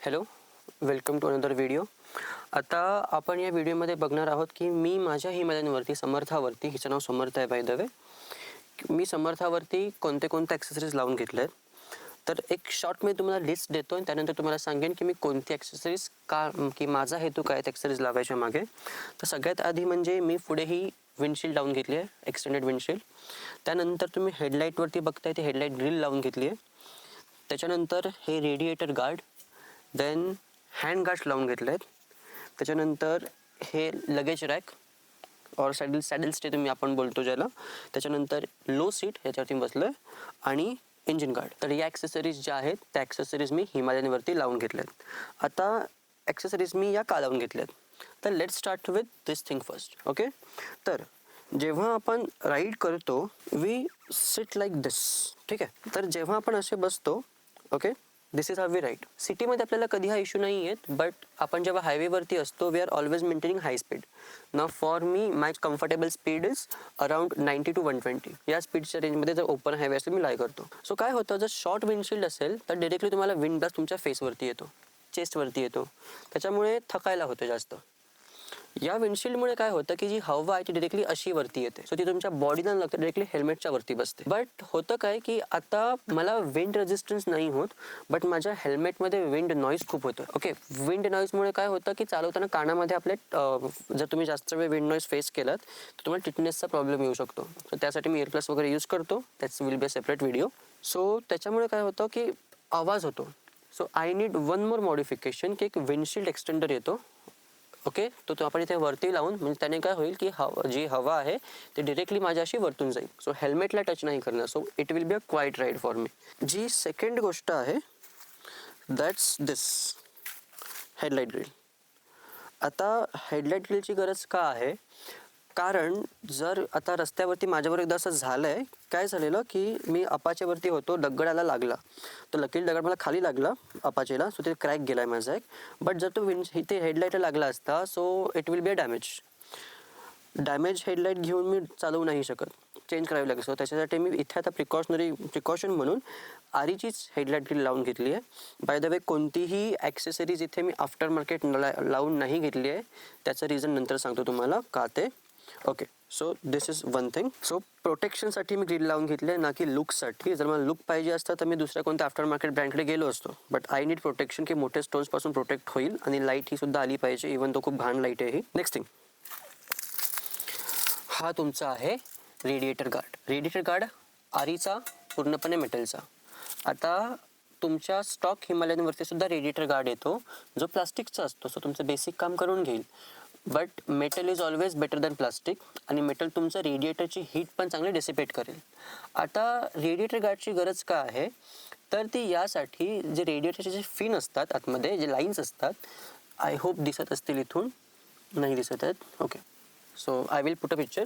Hello welcome to another video. आता आपण या व्हिडिओमध्ये बघणार आहोत की मी माझ्या हिमालयांवरती समर्थावरती हिचं नाव समर्थ आहे बाय द वे मी समर्थावरती कोणते कोणते ॲक्सेसरीज लावून घेतले आहेत तर एक शॉर्ट मी तुम्हाला लिस्ट देतो आणि त्यानंतर तुम्हाला सांगेन की मी कोणती ॲक्सेसरीज का की माझा हेतू काय ॲक्सेसरीज लावायच्या मागे. तर सगळ्यात आधी म्हणजे मी पुढे ही विंडशील्ड लावून घेतली आहे एक्सटेंडेड विंडशील्ड त्यानंतर तुम्ही हेडलाईटवरती बघताय ती हेडलाईट ग्रिल लावून घेतली आहे. त्याच्यानंतर हे radiator guard then hand guards लावून घेतले आहेत त्याच्यानंतर हे लगेज रॅक और सॅडल सॅडल स्टे तुम्ही आपण बोलतो ज्याला. त्याच्यानंतर लो सीट ह्याच्यावरती बसलं आहे आणि इंजिन गार्ड तर या ॲक्सेसरीज ज्या आहेत त्या ॲक्सेसरीज मी हिमालयनवरती लावून घेतल्यात. आता ॲक्सेसरीज मी या का लावून घेतल्यात. तर let start with this thing first okay तर जेव्हा आपण राईड करतो वी सिट लाईक दिस ठीक आहे? तर जेव्हा आपण असे बसतो okay this is how we ride सिटीमध्ये आपल्याला कधी हा इश्यू नाही येत बट आपण जेव्हा हायवेवरती असतो we are always maintaining high speed ना for me my comfortable speed is around ninety to one twenty या स्पीडच्या रेंजमध्ये जर ओपन हायवे असेल मी लाय करतो. सो काय होतं? जर शॉर्ट विंडशील्ड असेल तर डिरेक्टली तुम्हाला विंड ब्लास्ट तुमच्या फेसवरती येतो चेस्टवरती येतो. त्याच्यामुळे थकायला होतं जास्त. या विंडशील्डमुळे काय होतं की जी हवा आहे ती डिरेक्टली अशी वरती येते. सो ती तुमच्या बॉडीला लागते डिरेक्टली हेल्मेटच्या वरती बसते. बट होतं काय की आता मला विंड रेजिस्टन्स नाही होत बट माझ्या हेल्मेटमध्ये विंड नॉईज खूप होतं. ओके विंड नॉईजमुळे काय होतं की चालवताना कानामध्ये आपले जर तुम्ही जास्त वेळ विंड नॉईज फेस केलात तर तुम्हाला टिटनेसचा प्रॉब्लेम येऊ शकतो. सो त्यासाठी मी इयरप्लस वगैरे यूज करतो. That's will be a separate video so त्याच्यामुळे काय होतं की आवाज होतो. So I need one more modification की एक विंडशील्ड एक्सटेंडर येतो. ओके? तो तो आपण इथे वरती लावून म्हणजे त्याने काय होईल की हव जी हवा आहे ती डिरेक्टली माझ्याशी वरतून जाईल. सो हेल्मेटला टच नाही करणार. So it will be a quite ride for me G second गोष्ट आहे दॅट्स दिस हेडलाईट ग्रिल आता हेडलाईट ग्रिलची गरज का आहे? कारण जर आता रस्त्यावरती माझ्यावर एकदा असं झालं आहे काय झालेलं की मी अपाचेवरती होतो दगडाला लागला. तर लकील दगड मला खाली लागला अपाचेला. सो ते क्रॅक गेला आहे माझा एक. बट जर तो विंड इथे हेडलाईटला लागला असता so it will be a damage damage headlight घेऊन मी चालवू नाही शकत. चेंज करावी लागेल. सो त्याच्यासाठी मी इथे आता प्रिकॉशनरी प्रिकॉशन म्हणून आरीचीच हेडलाईट लावून घेतली आहे. बाय द वे कोणतीही ॲक्सेसरीज इथे मी आफ्टर मार्केट लावून नाही घेतली आहे. त्याचं रिझन नंतर सांगतो तुम्हाला. का ते? Okay so this is one thing so प्रोटेक्शनसाठी मी ग्रिल लावून घेतले ना की लुकसाठी जर मला लुक पाहिजे असतं तर मी दुसऱ्या कोणत्या आफ्टर मार्केट ब्रँडकडे गेलो असतो. बट आय नीड प्रोटेक्शन की मोठे स्टोन्सपासून प्रोटेक्ट होईल आणि लाइट ही सुद्धा आली पाहिजे इवन तो खूप घाण लाइट आहे ही. नेक्स्ट थिंग हा तुमचा आहे रेडिएटर गार्ड रेडिएटर गार्ड आरीचा पूर्णपणे मेटलचा आता तुमच्या स्टॉक हिमालयनवरती सुद्धा रेडिएटर गार्ड येतो जो प्लास्टिकचा असतो. सो तुमचं बेसिक काम करून घेईल. But metal is always better than plastic आणि मेटल तुमचं रेडिएटरची हीट पण चांगली डेसिपेट करेल. आता रेडिएटर गार्डची गरज का आहे? तर ती यासाठी जे रेडिएटरचे जे फिन असतात आतमध्ये जे लाईन्स असतात आय होप दिसत असतील इथून. नाही दिसत आहेत. Okay so I will put a picture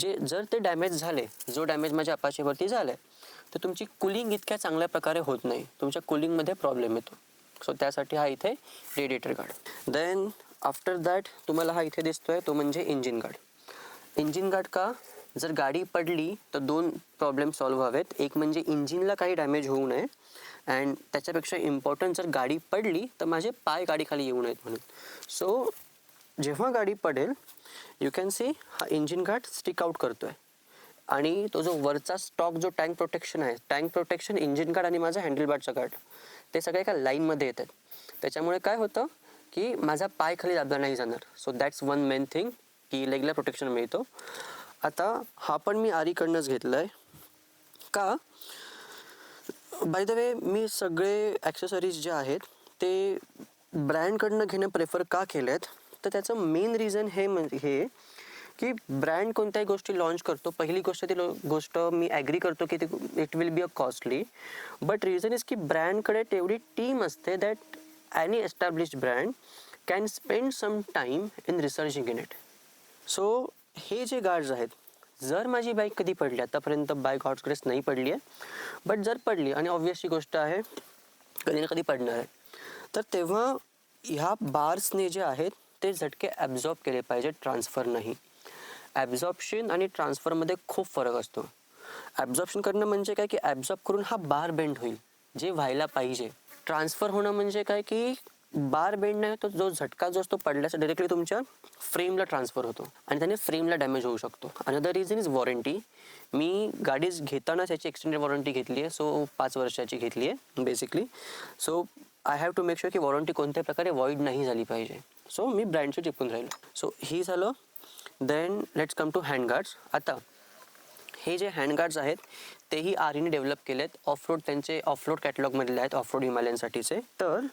जे जर ते डॅमेज झाले जो डॅमेज माझ्या अपाचेवरती झाला आहे तर तुमची कुलिंग इतक्या चांगल्या प्रकारे होत नाही. तुमच्या कुलिंगमध्ये प्रॉब्लेम येतो. सो त्यासाठी हा इथे radiator guard then after that तुम्हाला हा इथे दिसतोय तो म्हणजे इंजिन गार्ड इंजिन गार्ड का? जर गाडी पडली तर दोन प्रॉब्लेम सॉल्व्ह व्हावेत. एक म्हणजे इंजिनला काही डॅमेज होऊ नये. अँड त्याच्यापेक्षा इम्पॉर्टंट जर गाडी पडली तर माझे पाय गाडीखाली येऊ नयेत म्हणून. सो जेव्हा गाडी पडेल यू कॅन सी हा इंजिन गार्ड स्टिक आउट करतोय. आणि तो जो वरचा स्टॉक जो टँक प्रोटेक्शन आहे टँक प्रोटेक्शन इंजिन गार्ड आणि माझा हँडल बारचा गार्ड ते सगळे एका लाईनमध्ये येतात. त्याच्यामुळे काय होतं? की माझा पाय खाली दाबला नाही जाणार. So that's one main thing की लेगला प्रोटेक्शन मिळतो. आता हा पण मी आरीकडनंच घेतला आहे का? बाय द वे मी सगळे ॲक्सेसरीज जे आहेत ते ब्रँडकडनं घेणं प्रेफर का केलं आहेत तर त्याचं मेन रिझन हे म्हणजे हे की ब्रँड कोणत्याही गोष्टी लॉन्च करतो. पहिली गोष्ट ती गोष्ट मी ॲग्री करतो की ते it will be a costly but reason is की ब्रँडकडे तेवढी टीम असते that any established brand can spend some time in researching in it. So हे जे गार्ड्स आहेत जर माझी बाईक कधी पडली आतापर्यंत बाईक गॉड्स नाही पडली आहे बट जर पडली आणि ऑब्वियसली गोष्ट आहे कधी ना कधी पडणार आहे तर तेव्हा ह्या बार्सने जे आहेत ते झटके ॲब्झॉर्ब केले पाहिजे ट्रान्सफर नाही. ॲब्झॉर्प्शन आणि ट्रान्सफरमध्ये खूप फरक असतो. ॲब्झॉर्प्शन करणं म्हणजे काय की ॲब्झॉर्ब करून हा बार बेंड होईल जे व्हायला पाहिजे. ट्रान्सफर होणं म्हणजे काय की बार बेंड नाही तो जो झटका जो असतो पडल्याचा डायरेक्टली तुमच्या फ्रेमला ट्रान्सफर होतो आणि त्याने फ्रेमला डॅमेज होऊ शकतो. अनदर रिझन इज वॉरंटी मी गाडीज घेतानाच याची एक्सटेंडेड वॉरंटी घेतली आहे. सो पाच वर्षाची घेतली आहे basically so I have to make sure की वॉरंटी कोणत्या प्रकारे वॉइड नाही झाली पाहिजे. सो मी ब्रँडशी टिपून राहिलो. सो ही झालं. Then let's come to handguards आता हे जे हँडगार्ड्स आहेत तेही आरीने डेव्हलप केलेत. ऑफ रोड त्यांचे ऑफ रोड कॅटलॉगमधले आहेत ऑफ रोड हिमालयनसाठीचे तर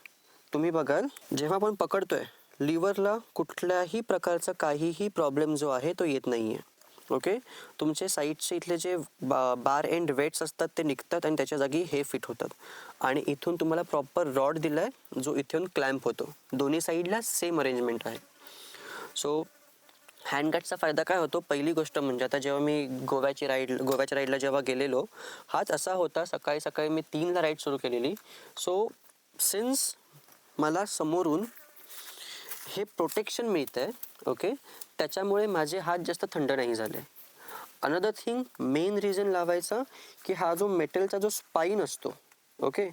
तुम्ही बघाल जेव्हा आपण पकडतोय लिव्हरला कुठल्याही प्रकारचा काहीही प्रॉब्लेम जो आहे तो येत नाही आहे ओके तुमचे साईडचे इथले जे बा बार एंड वेट्स असतात ते निघतात आणि त्याच्या जागी हे फिट होतात. आणि इथून तुम्हाला प्रॉपर रॉड दिला आहे जो इथून क्लॅम्प होतो. दोन्ही साईडला सेम अरेंजमेंट आहे. सो हँडगार्डचा फायदा काय होतो? पहिली गोष्ट म्हणजे आता जेव्हा मी गोव्याची राईड गोव्याच्या राईडला जेव्हा गेलेलो हाच असा होता सकाळी सकाळी मी तीनला राईड सुरू केलेली. सो सिन्स मला समोरून हे प्रोटेक्शन मिळतं आहे ओके त्याच्यामुळे माझे हात जास्त थंड नाही झाले. अनदर थिंग मेन रिझन लावायचा की हा जो मेटलचा जो स्पाईन असतो ओके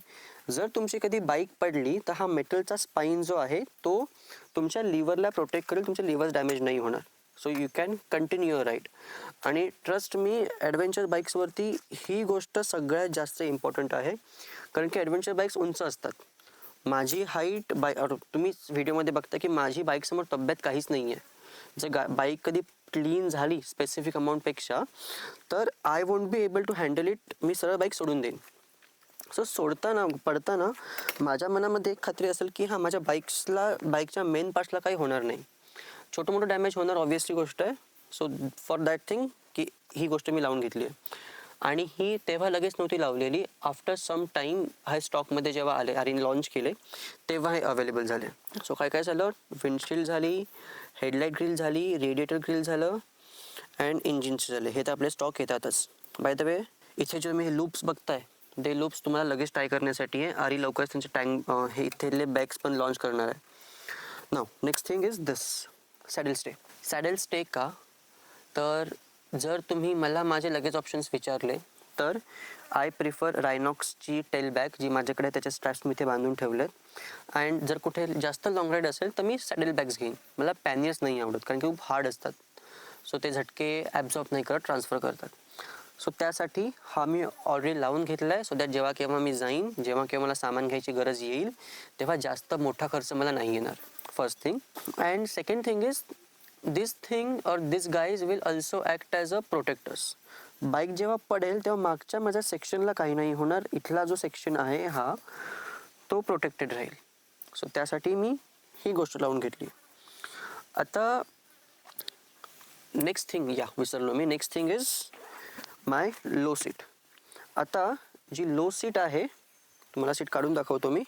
जर तुमची कधी बाईक पडली तर हा मेटलचा स्पाईन जो आहे तो तुमच्या लिव्हरला प्रोटेक्ट करेल तुमचे लिव्हर डॅमेज नाही होणार. So you can continue your ride आणि ट्रस्ट मी ॲडव्हेंचर बाईक्सवरती ही गोष्ट सगळ्यात जास्त इम्पॉर्टंट आहे. कारण की ॲडव्हेंचर बाईक्स उंच असतात. माझी हाईट बाय तुम्ही व्हिडिओमध्ये बघता की माझी बाईकसमोर तब्येत काहीच नाही आहे जर गा बाईक कधी क्लीन झाली स्पेसिफिक अमाऊंटपेक्षा तर I won't be able to handle it मी सरळ बाईक सोडून देईन. सो सोडताना पडताना माझ्या मनामध्ये एक खात्री असेल की हां माझ्या बाईक्सला बाईकच्या मेन पार्ट्सला काही होणार नाही. छोटं मोठं डॅमेज होणार ऑब्व्हियसली गोष्ट आहे. सो फॉर दॅट थिंग की ही गोष्ट मी लावून घेतली आहे. आणि ही तेव्हा लगेच नव्हती लावलेली. आफ्टर सम टाईम हा स्टॉकमध्ये जेव्हा आले आणि लॉन्च केले तेव्हा हे अवेलेबल झाले. सो काय काय झालं? विंडशील्ड झाली हेडलाईट ग्रिल झाली रेडिएटर ग्रिल झालं अँड इंजिनचे झाले. हे तर आपले स्टॉक येतातच. बाय द वे इथे जे तुम्ही हे लूप्स बघताय ते लूप्स तुम्हाला लगेच ट्राय करण्यासाठी आहे. आरी लवकरच त्यांचे टँक हे इथले बॅग्स पण लॉन्च करणार आहे. नाव next thing is this saddle stay saddle stay का? तर जर तुम्ही मला माझे लगेच ऑप्शन्स विचारले तर आय प्रिफर रायनॉक्सची टेल बॅग जी माझ्याकडे त्याचे स्ट्रॅप्स मी ते बांधून ठेवलेत. अँड जर कुठे जास्त लॉंग राईड असेल तर मी सॅडल बॅग्स घेईन. मला पॅनियर्स नाही आवडत कारण की खूप हार्ड असतात. सो ते झटके ॲब्झॉर्ब नाही करत ट्रान्सफर करतात. सो त्यासाठी हा मी ऑलरेडी लावून घेतला आहे सो दॅट जेव्हा केव्हा मी जाईन जेव्हा केव्हा मला सामान घ्यायची गरज येईल तेव्हा जास्त मोठा खर्च मला नाही येणार. First thing and second thing is this thing or this guys will also act as a protectors bike जेव्हा पडेल तेव्हा मागच्या माझ्या सेक्शनला काही नाही होणार. इथला जो सेक्शन आहे हा तो प्रोटेक्टेड राहील. सो त्यासाठी मी ही गोष्ट लावून घेतली. आता नेक्स्ट थिंग या विसरलो मी. Next thing is my low seat आता जी लो सीट आहे तुम्हाला सीट काढून दाखवतो मी.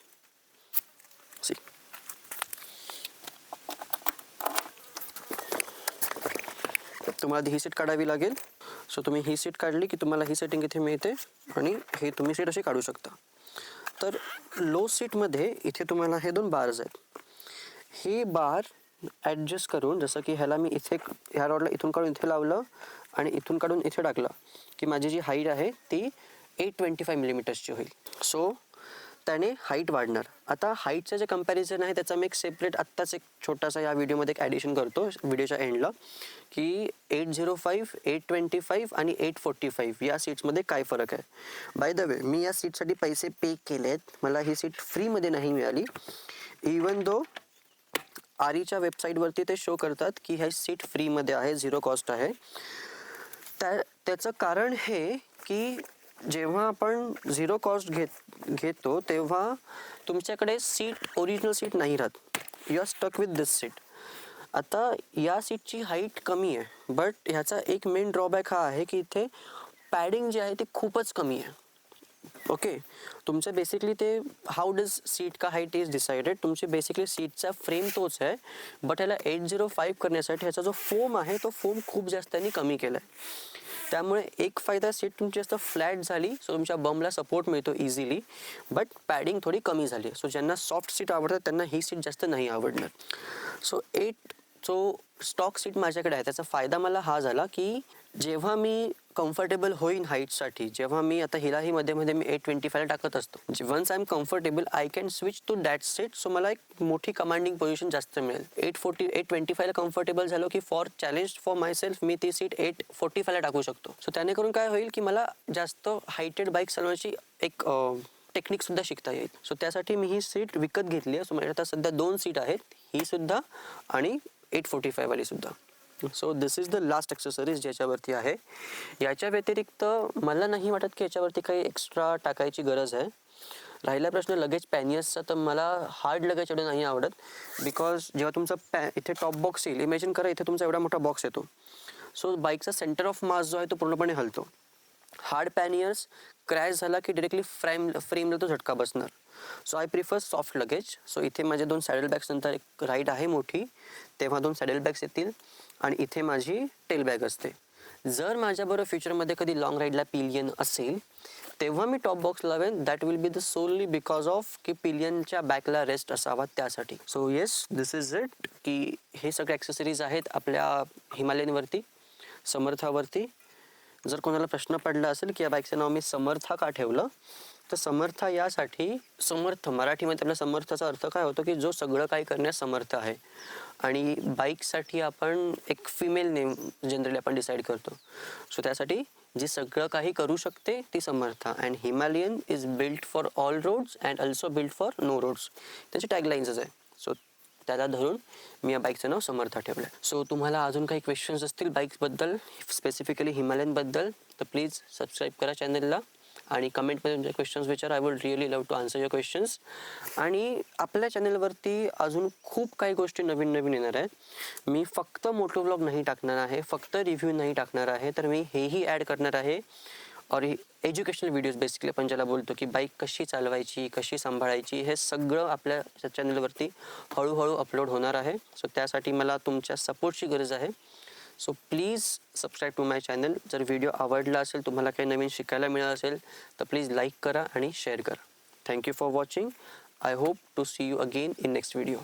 तुम्हाला ही सीट काढावी लागेल. सो तुम्ही ही सीट काढली की तुम्हाला ही सेटिंग इथे मिळते आणि हे तुम्ही सीट अशी काढू शकता. तर लो सीटमध्ये इथे तुम्हाला हे दोन बार्स आहेत. हे बार ॲडजस्ट करून जसं की ह्याला मी इथे ह्या रॉडला इथून काढून इथे लावलं आणि इथून काढून इथे टाकलं की माझी जी हाईट आहे ती एट ट्वेंटी फाय मिलीमीटर्सची होईल. सो त्याने हाईट वाढणार. आता हाईटचं जे कंपॅरिझन आहे त्याचा मी एक सेपरेट आत्ताच एक छोटासा या व्हिडिओमध्ये एक ॲडिशन करतो व्हिडिओच्या एंडला की eight zero five eight twenty five आणि एट फोर्टी फाईव्ह या सीट्समध्ये काय फरक आहे? बाय द वे मी या सीटसाठी पैसे पे केले आहेत मला ही सीट फ्रीमध्ये नाही मिळाली. इवन दो आरीच्या वेबसाईटवरती ते शो करतात की ह्या सीट फ्रीमध्ये आहे झिरो कॉस्ट आहे. त्या त्याचं कारण हे की जेव्हा आपण झिरो कॉस्ट घेत घेतो तेव्हा तुमच्याकडे सीट ओरिजिनल सीट नाही राहत. You are stuck with this seat आता या सीटची हाईट कमी आहे बट ह्याचा एक मेन ड्रॉबॅक हा आहे की इथे पॅडिंग जी आहे ती खूपच कमी आहे. ओके तुमचं बेसिकली ते हाऊ डज सीट का हाईट इज डिसाइडेड तुमची बेसिकली सीटचा फ्रेम तोच आहे बट ह्याला एट झिरो फाईव्ह करण्यासाठी ह्याचा जो फोम आहे तो फोम खूप जास्त त्यांनी कमी केला आहे त्यामुळे एक फायदा सीट तुमची जास्त फ्लॅट झाली सो तुमच्या बमला सपोर्ट मिळतो इझिली बट पॅडिंग थोडी कमी झाली सो ज्यांना सॉफ्ट सीट आवडतात त्यांना ही सीट जास्त नाही आवडणार. सो एट जो स्टॉक सीट माझ्याकडे आहे. त्याचा फायदा मला हा झाला की जेव्हा मी कम्फर्टेबल होईन हाईटसाठी जेव्हा मी आता हिलाही मध्ये मध्ये मी एट ट्वेंटी फायला टाकत असतो. Once I am comfortable I can switch to that set so मला एक मोठी कमांडिंग पोझिशन जास्त मिळेल. एट फोर्टी एट ट्वेंटी फायला कम्फर्टेबल झालो की for challenge for myself मी ती सीट एट फोर्टी फायला टाकू शकतो. सो त्याने करून काय होईल की मला जास्त हायटेड बाईक चालवण्याची एक टेक्निक सुद्धा शिकता येईल. सो त्यासाठी मी ही सीट विकत घेतली आहे. सो माझ्या आता सध्या दोन सीट आहेत. ही सुद्धा आणि एट फोर्टी फायवाली सुद्धा. So this is the last accessories ज्याच्यावरती आहे. याच्या व्यतिरिक्त मला नाही वाटत की याच्यावरती काही एक्स्ट्रा टाकायची गरज आहे. राहिला प्रश्न लगेच पॅनियसचा तर मला हार्ड लगेच एवढं नाही आवडत. बिकॉज जेव्हा तुमचा पॅ इथे टॉप बॉक्स येईल. इमॅजिन करा इथे तुमचा एवढा मोठा बॉक्स येतो. सो बाईकचा सेंटर ऑफ मास जो आहे तो पूर्णपणे हलतो. हार्ड पॅनियर्स क्रॅश झाला की डिरेक्टली फ्रेम फ्रेमला तो झटका बसणार. So I prefer soft luggage so इथे माझे दोन सॅडल बॅग्स नंतर एक राईड आहे मोठी. तेव्हा दोन सॅडल बॅग्स येतील आणि इथे माझी टेल बॅग असते. जर माझ्याबरोबर फ्युचरमध्ये कधी लॉंग राईडला पिलियन असेल तेव्हा मी टॉप बॉक्स लावेन. That will be the only because of की पिलियनच्या बॅकला रेस्ट असावा त्यासाठी. So yes this is it की हे सगळे ॲक्सेसरीज आहेत आपल्या हिमालयनवरती समर्थावरती. जर कोणाला प्रश्न पडला असेल की या बाईकचं नाव मी समर्था का ठेवलं तर समर्थ यासाठी समर्थ मराठीमध्ये आपल्या समर्थाचा अर्थ काय होतो की जो सगळं काही करण्यास समर्थ आहे. आणि बाईकसाठी आपण एक फिमेल नेम जनरली आपण डिसाईड करतो. सो त्यासाठी जी सगळं काही करू शकते ती Samartha. And Himalayan is built for all roads and also built for no roads त्याचे टॅगलाईन्सच आहे. सो त्याला धरून मी या बाईकचं नाव समर्था ठेवलं आहे सो तुम्हाला अजून काही क्वेश्चन्स असतील बाईक्सबद्दल स्पेसिफिकली हिमालयनबद्दल तर प्लीज सबस्क्राईब करा चॅनलला आणि कमेंटमध्ये तुमचे क्वेश्चन्स विचार. I would really love to answer your questions आणि आपल्या चॅनलवरती अजून खूप काही गोष्टी नवीन नवीन येणार आहेत. मी फक्त मोटो ब्लॉग नाही टाकणार आहे फक्त रिव्ह्यू नाही टाकणार आहे तर मी हेही ॲड करणार आहे. और एज्युकेशनल व्हिडिओज बेसिकली आपण ज्याला बोलतो की बाईक कशी चालवायची कशी सांभाळायची हे सगळं आपल्या चॅनलवरती हळूहळू अपलोड होणार आहे. सो त्यासाठी मला तुमच्या सपोर्टची गरज आहे. So please subscribe to my channel जर व्हिडिओ आवडला असेल तुम्हाला काही नवीन शिकायला मिळालं असेल तर प्लीज लाईक करा आणि शेअर करा. Thank you for watching I hope to see you again in next video